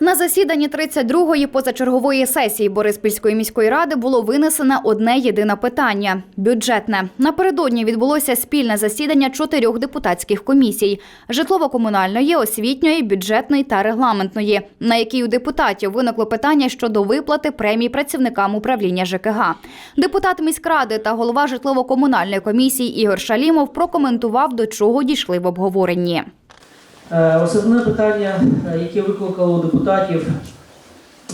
На засіданні 32-ї позачергової сесії Бориспільської міської ради було винесено одне єдине питання бюджетне. Напередодні відбулося спільне засідання чотирьох депутатських комісій: житлово-комунальної, освітньої, бюджетної та регламентної, на якій у депутатів виникло питання щодо виплати премій працівникам управління ЖКГ. Депутат міськради та голова житлово-комунальної комісії Ігор Шалімов прокоментував, до чого дійшли в обговоренні. Е, Основне питання, е, яке викликало у депутатів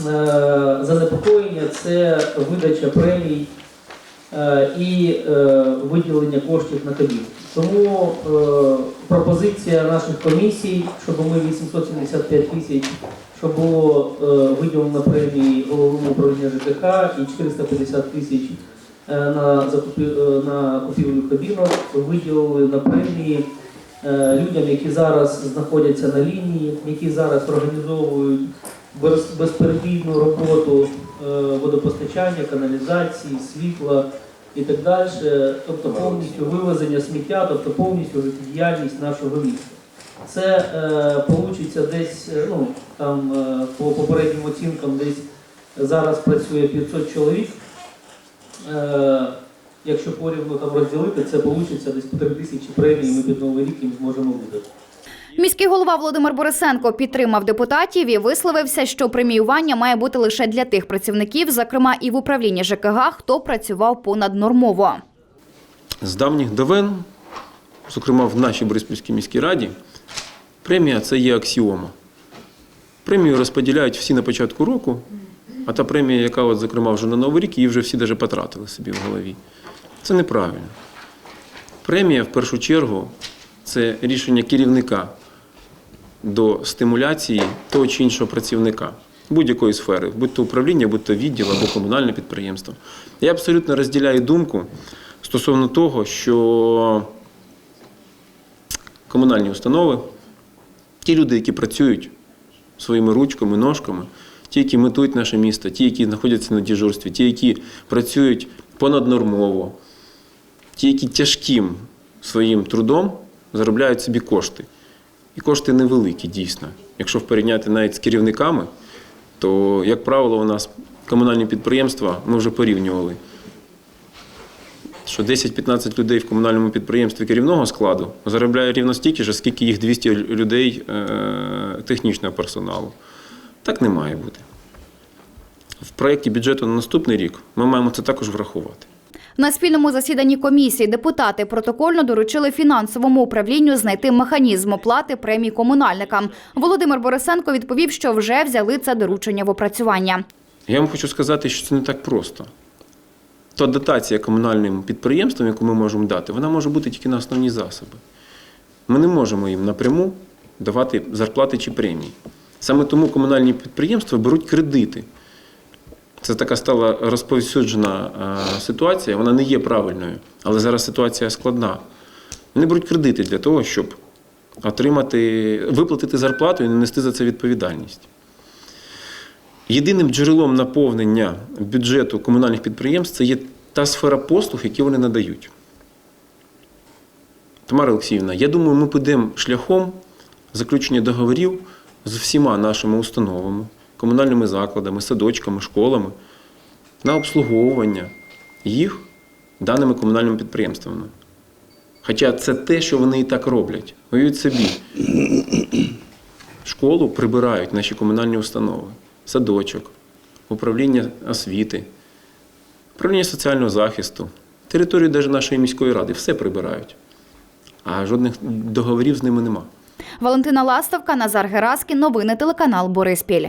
е, занепокоєння, це видача премій і виділення коштів на кабінет. Тому пропозиція наших комісій, щоб ми 875 тисяч, щоб було виділено премії головному управління ЖКХ і 450 тисяч на, на купівлю кабінок, виділили на премії людям, які зараз знаходяться на лінії, які зараз організовують без- безперебійну роботу е, водопостачання, каналізації, світла і так далі, тобто повністю вивезення сміття, тобто повністю життєдіяльність нашого міста. Це е, получиться десь, е, ну там е, по попереднім оцінкам, десь зараз працює 500 чоловік. Е, якщо порівну там розділити, це вийде десь по 3 тисячі премій, ми під новий рік їм зможемо видати. Міський голова Володимир Борисенко підтримав депутатів і висловився, що преміювання має бути лише для тих працівників, зокрема і в управлінні ЖКГ, хто працював понаднормово. З давніх давен, зокрема в нашій Бориспільській міській раді, премія це є аксіома. Премію розподіляють всі на початку року, а та премія, яка, от, зокрема, вже на Новий рік, її вже всі даже потратили собі в голові. Це неправильно. Премія, в першу чергу, це рішення керівника до стимуляції того чи іншого працівника будь-якої сфери, будь то управління, будь то відділ або комунальне підприємство. Я абсолютно розділяю думку стосовно того, що комунальні установи, ті люди, які працюють своїми ручками, ножками, ті, які метують наше місто, ті, які знаходяться на дежурстві, ті, які працюють понаднормово, ті, які тяжким своїм трудом заробляють собі кошти. І кошти невеликі, дійсно. Якщо порівняти навіть з керівниками, то, як правило, у нас комунальні підприємства ми вже порівнювали. Що 10-15 людей в комунальному підприємстві керівного складу заробляє рівно стільки ж, скільки їх 200 людей е, технічного персоналу. Так не має бути. В проєкті бюджету на наступний рік ми маємо це також врахувати. На спільному засіданні комісії депутати протокольно доручили фінансовому управлінню знайти механізм оплати премій комунальникам. Володимир Борисенко відповів, що вже взяли це доручення в опрацювання. Я вам хочу сказати, що це не так просто. Та дотація комунальним підприємствам, яку ми можемо дати, вона може бути тільки на основні засоби. Ми не можемо їм напряму давати зарплати чи премії. Саме тому комунальні підприємства беруть кредити. Це така стала розповсюджена е, ситуація, вона не є правильною, але зараз ситуація складна. Вони беруть кредити для того, щоб отримати, виплатити зарплату і не нести за це відповідальність. Єдиним джерелом наповнення бюджету комунальних підприємств це є та сфера послуг, які вони надають. Тамара Олексіївна, я думаю, ми підемо шляхом заключення договорів з всіма нашими установами, комунальними закладами, садочками, школами на обслуговування їх даними комунальними підприємствами. Хоча це те, що вони і так роблять. Уявіть собі, школу прибирають наші комунальні установи, садочок, управління освіти, управління соціального захисту, територію навіть нашої міської ради, все прибирають. А жодних договорів з ними нема. Валентина Ластовка, Назар Гераскін. Новини телеканал Бориспіль.